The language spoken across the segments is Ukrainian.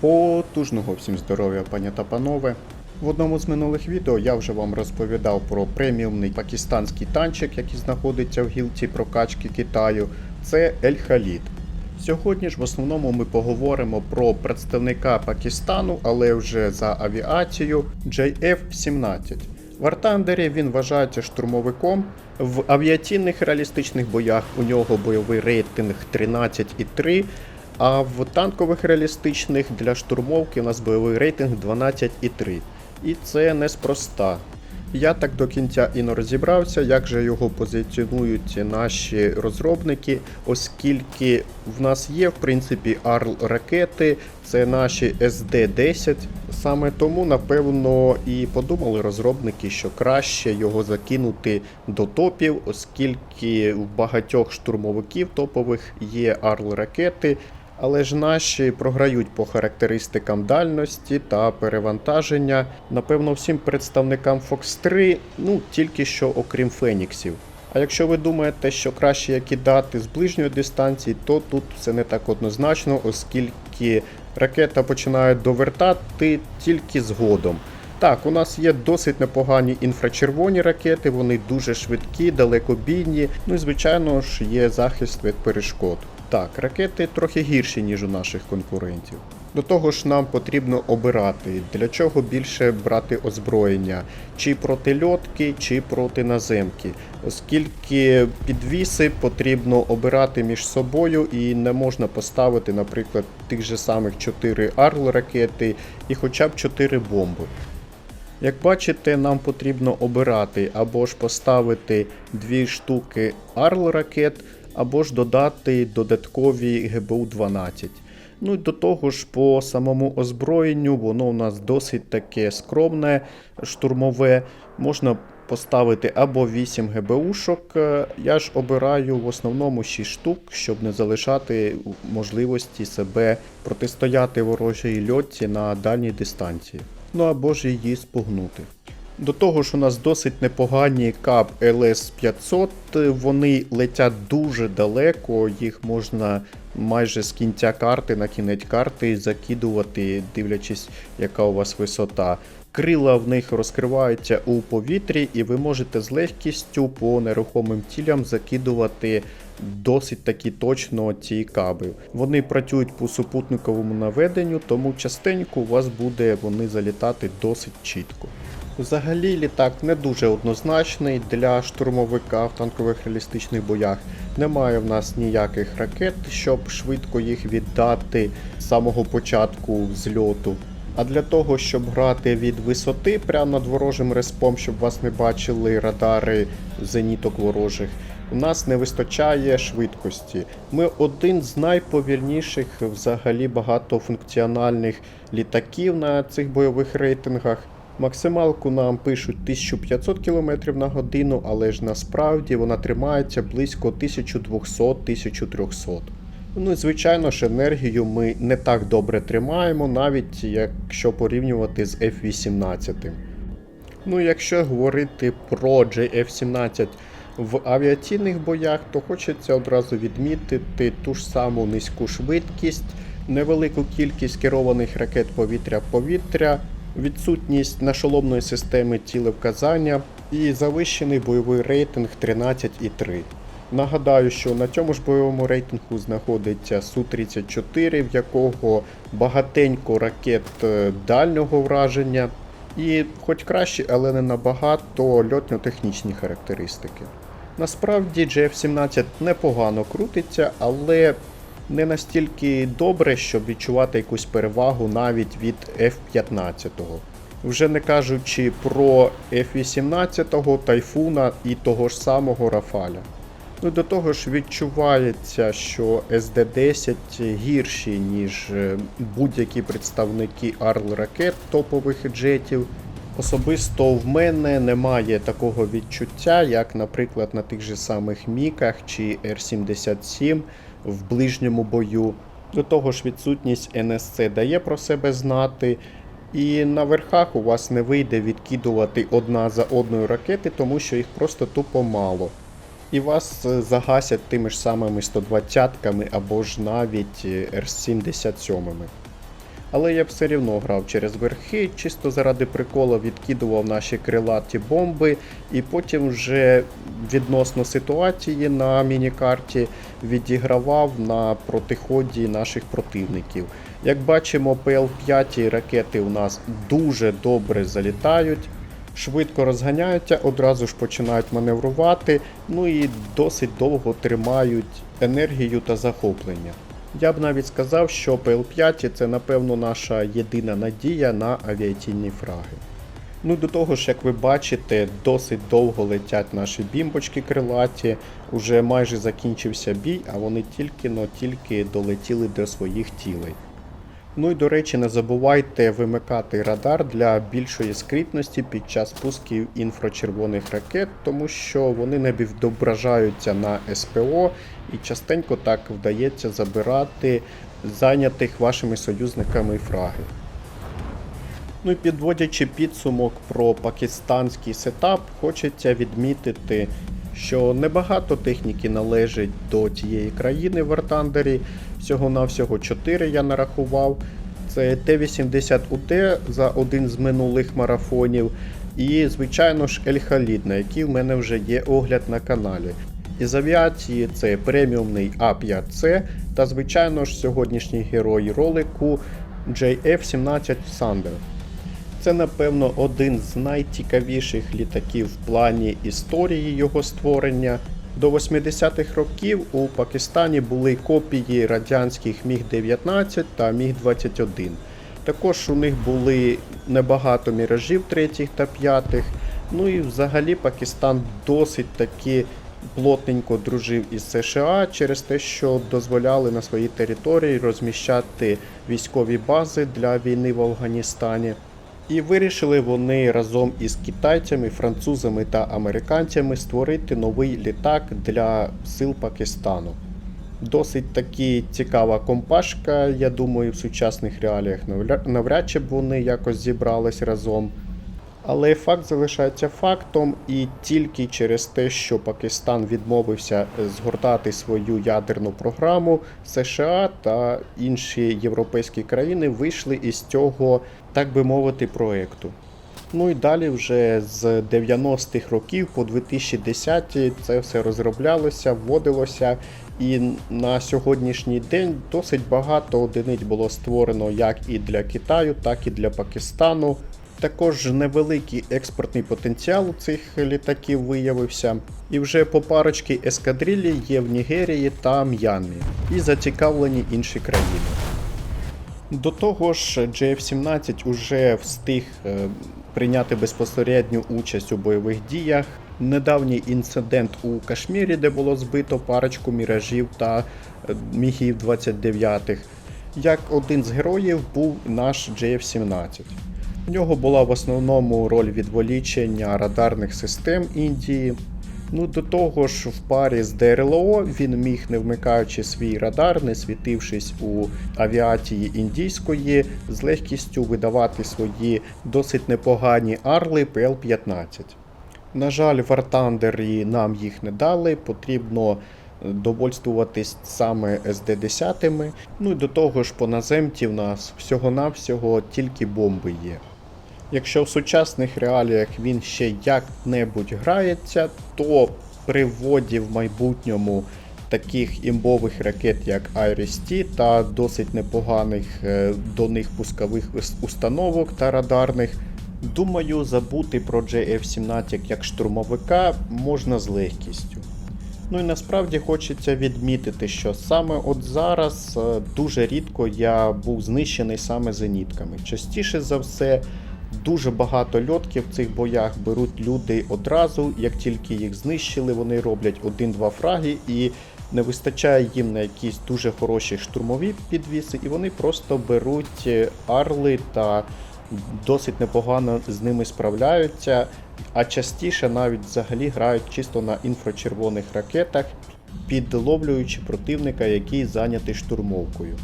Потужного всім здоров'я, пані та панове. В одному з минулих відео я вже вам розповідав про преміумний пакистанський танчик, який знаходиться в гілці прокачки Китаю. Це Ель Халід. Сьогодні ж в основному ми поговоримо про представника Пакистану, але вже за авіацію JF-17. В Артандері він вважається штурмовиком. В авіаційних реалістичних боях у нього бойовий рейтинг 13,3, а в танкових реалістичних для штурмовки у нас бойовий рейтинг 12,3. І це неспроста. Я так до кінця і не розібрався, як же його позиціонують наші розробники, оскільки в нас є в принципі арл ракети, це наші SD-10. Саме тому, напевно, і подумали розробники, що краще його закинути до топів, оскільки в багатьох штурмовиків топових є арл ракети. Але ж наші програють по характеристикам дальності та перевантаження. Напевно, всім представникам Fox 3, ну тільки що окрім Феніксів. А якщо ви думаєте, що краще є кидати з ближньої дистанції, то тут все не так однозначно, оскільки ракета починає довертати тільки згодом. Так, у нас є досить непогані інфрачервоні ракети, вони дуже швидкі, далекобійні. Ну і звичайно ж є захист від перешкод. Так, ракети трохи гірші, ніж у наших конкурентів. До того ж, нам потрібно обирати, для чого більше брати озброєння, чи проти льотки, чи проти наземки, оскільки підвіси потрібно обирати між собою і не можна поставити, наприклад, тих же самих 4 арл ракети і хоча б 4 бомби. Як бачите, нам потрібно обирати або ж поставити дві штуки арл ракет, або ж додати додаткові ГБУ-12. Ну і до того ж, по самому озброєнню, воно у нас досить таке скромне, штурмове. Можна поставити або 8 ГБУшок. Е, Я ж обираю в основному 6 штук, щоб не залишати можливості себе протистояти ворожій льотці на дальній дистанції. Ну або ж її спугнути. До того ж, у нас досить непогані кап LS500, вони летять дуже далеко, їх можна майже з кінця карти на кінець карти закидувати, дивлячись, яка у вас висота. Крила в них розкриваються у повітрі, і ви можете з легкістю по нерухомим цілям закидувати досить таки точно ці каби. Вони працюють по супутниковому наведенню, тому частенько у вас буде вони залітати досить чітко. Взагалі літак не дуже однозначний для штурмовика в танкових реалістичних боях. Немає в нас ніяких ракет, щоб швидко їх віддати з самого початку зльоту. А для того, щоб грати від висоти прямо над ворожим респом, щоб вас не бачили радари зеніток ворожих, у нас не вистачає швидкості. Ми один з найповільніших взагалі багатофункціональних літаків на цих бойових рейтингах. Максималку нам пишуть 1500 км на годину, але ж насправді вона тримається близько 1200-1300. Ну і звичайно ж, енергію ми не так добре тримаємо, навіть якщо порівнювати з F-18. Ну, якщо говорити про JF-17 в авіаційних боях, то хочеться одразу відмітити ту ж саму низьку швидкість, невелику кількість керованих ракет повітря-повітря, відсутність нашоломної системи цілевказання і завищений бойовий рейтинг 13,3. Нагадаю, що на цьому ж бойовому рейтингу знаходиться Су-34, в якого багатенько ракет е, дальнього враження, і хоч краще, але не набагато льотно-технічні характеристики. Насправді JF-17 непогано крутиться, але не настільки добре, щоб відчувати якусь перевагу навіть від F-15. Вже не кажучи про F-18, Тайфуна і того ж самого Рафаля. Ну, до того ж відчувається, що SD-10 гірші, ніж е, будь-які представники Арл ракет топових джетів. Особисто в мене немає такого відчуття, як, наприклад, на тих же самих Міках чи R77 в ближньому бою. До того ж, відсутність НСЦ дає про себе знати. І на верхах у вас не вийде відкидувати одна за одною ракети, тому що їх просто тупо мало. І вас е, загасять тими ж самими 120-ками або ж навіть е, Р-77. Але я все рівно грав через верхи, чисто заради приколу відкидував наші крилаті бомби, і потім вже відносно ситуації на мінікарті відігравав на протиході наших противників. Як бачимо, ПЛ-5 ракети у нас дуже добре залітають, швидко розганяються, одразу ж починають маневрувати, ну і досить довго тримають енергію та захоплення. Я б навіть сказав, що ПЛ-5 це напевно наша єдина надія на авіаційні фраги. Ну до того ж, як ви бачите, досить довго летять наші бімбочки крилаті. Уже майже закінчився бій, а вони тільки но тільки долетіли до своїх цілей. Ну і до речі, не забувайте вимикати радар для більшої скрітності під час пусків інфрачервоних ракет, тому що вони не відображаються на СПО і частенько так вдається забирати зайнятих вашими союзниками фраги. Ну і підводячи підсумок про пакистанський сетап, хочеться відмітити, що небагато техніки належить до тієї країни в Артандері. Всього-навсього 4 я нарахував. Це Т-80УТ за один з минулих марафонів. І, звичайно ж, Ель-Халід, на який в мене вже є огляд на каналі. Із авіації це преміумний А5С та, звичайно ж, сьогоднішній герой ролику JF-17 Thunder. Це, напевно, один з найцікавіших літаків в плані історії його створення. До 80-х років у Пакистані були копії радянських Міг-19 та Міг-21. Також у них були небагато міражів третіх та п'ятих. Ну і взагалі Пакистан досить таки плотненько дружив із США через те, що дозволяли на своїй території розміщати військові бази для війни в Афганістані. І вирішили вони разом із китайцями, французами та американцями створити новий літак для сил Пакистану. Досить таки цікава компашка, я думаю, в сучасних реаліях навря- навряд чи б вони якось зібрались разом. Але факт залишається фактом, і тільки через те, що Пакистан відмовився згортати свою ядерну програму, США та інші європейські країни вийшли із цього, так би мовити, проекту. Ну і далі вже з 90-х років по 2010-ті це все розроблялося, вводилося. І на сьогоднішній день досить багато одиниць було створено як і для Китаю, так і для Пакистану. Також невеликий експортний потенціал у цих літаків виявився. І вже по парочки ескадрилі є в Нігерії та М'янмі і зацікавлені інші країни. До того ж, JF-17 уже встиг е, прийняти безпосередню участь у бойових діях. Недавній інцидент у Кашмірі, де було збито парочку міражів та е, мігів 29-х. Як один з героїв був наш JF-17. У нього була в основному роль відволічення радарних систем Індії. Ну, до того ж, в парі з ДРЛО він міг, не вмикаючи свій радар, не світившись у авіації індійської, з легкістю видавати свої досить непогані арли ПЛ-15. На жаль, в Артандері нам їх не дали, потрібно е, довольствуватись саме СД-10. Ну і до того ж, по наземті в нас всього-навсього тільки бомби є. Якщо в сучасних реаліях він ще як-небудь грається, то при вводі в майбутньому таких імбових ракет, як Iris-T та досить непоганих е, до них пускових установок та радарних, думаю, забути про JF-17 як штурмовика можна з легкістю. Ну і насправді хочеться відмітити, що саме от зараз е, дуже рідко я був знищений саме зенітками. Частіше за все, дуже багато льотків в цих боях беруть люди одразу. Як тільки їх знищили, вони роблять один-два фраги і не вистачає їм на якісь дуже хороші штурмові підвіси, і вони просто беруть е, арли та досить непогано з ними справляються. А частіше навіть взагалі грають чисто на інфрачервоних ракетах, підловлюючи противника, який зайнятий штурмовкою.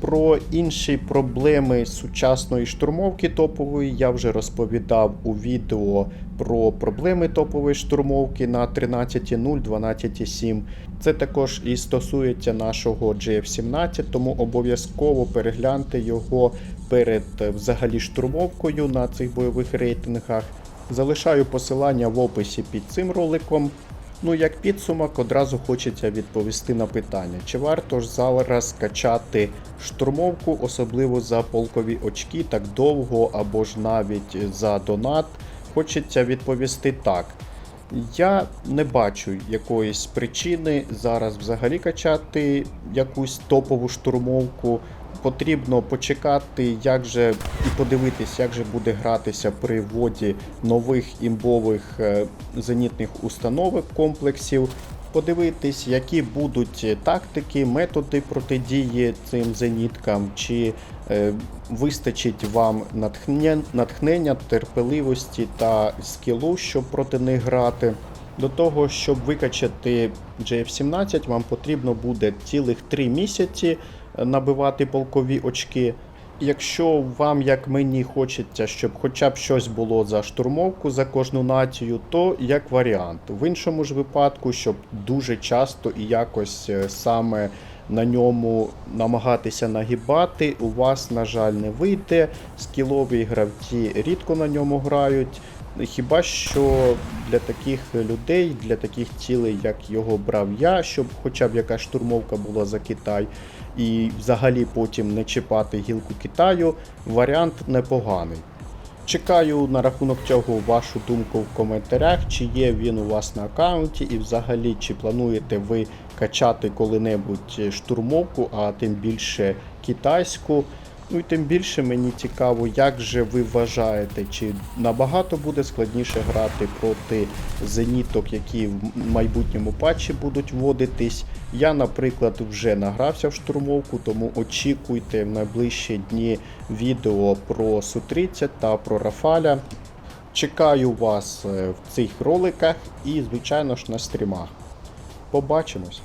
Про інші проблеми сучасної штурмовки топової я вже розповідав у відео про проблеми топової штурмовки на 13.0, 12.7. Це також і стосується нашого GF17, тому обов'язково перегляньте його перед е, взагалі штурмовкою на цих бойових рейтингах. Залишаю посилання в описі під цим роликом. Ну, як підсумок, одразу хочеться відповісти на питання, чи варто ж зараз качати штурмовку, особливо за полкові очки, так довго або ж навіть за донат. Хочеться відповісти так. Я не бачу якоїсь причини зараз взагалі качати якусь топову штурмовку. Потрібно почекати, як же і подивитись, як же буде гратися при вводі нових імбових е, зенітних установок комплексів. Подивитись, які будуть тактики, методи протидії цим зеніткам, чи е, вистачить вам натхнення, натхнення, терпеливості та скілу, щоб проти них грати. До того, щоб викачати JF17, вам потрібно буде цілих 3 місяці набивати полкові очки. Якщо вам, як мені, хочеться, щоб хоча б щось було за штурмовку за кожну націю, то як варіант. В іншому ж випадку, щоб дуже часто і якось е, саме на ньому намагатися нагибати, у вас, на жаль, не вийде. Скілові гравці рідко на ньому грають. Хіба що для таких людей, для таких цілей, як його брав я, щоб хоча б якась штурмовка була за Китай, і взагалі потім не чіпати гілку Китаю, варіант непоганий. Чекаю на рахунок цього вашу думку в коментарях, чи є він у вас на аккаунті, і взагалі чи плануєте ви качати коли-небудь штурмовку, а тим більше китайську. Ну і тим більше мені цікаво, як же ви вважаєте, чи набагато буде складніше грати проти зеніток, які в майбутньому патчі будуть вводитись. Я, наприклад, вже награвся в штурмовку, тому очікуйте в найближчі дні відео про Су-30 та про Рафаля. Чекаю вас е, в цих роликах і, звичайно ж, на стрімах. Побачимось!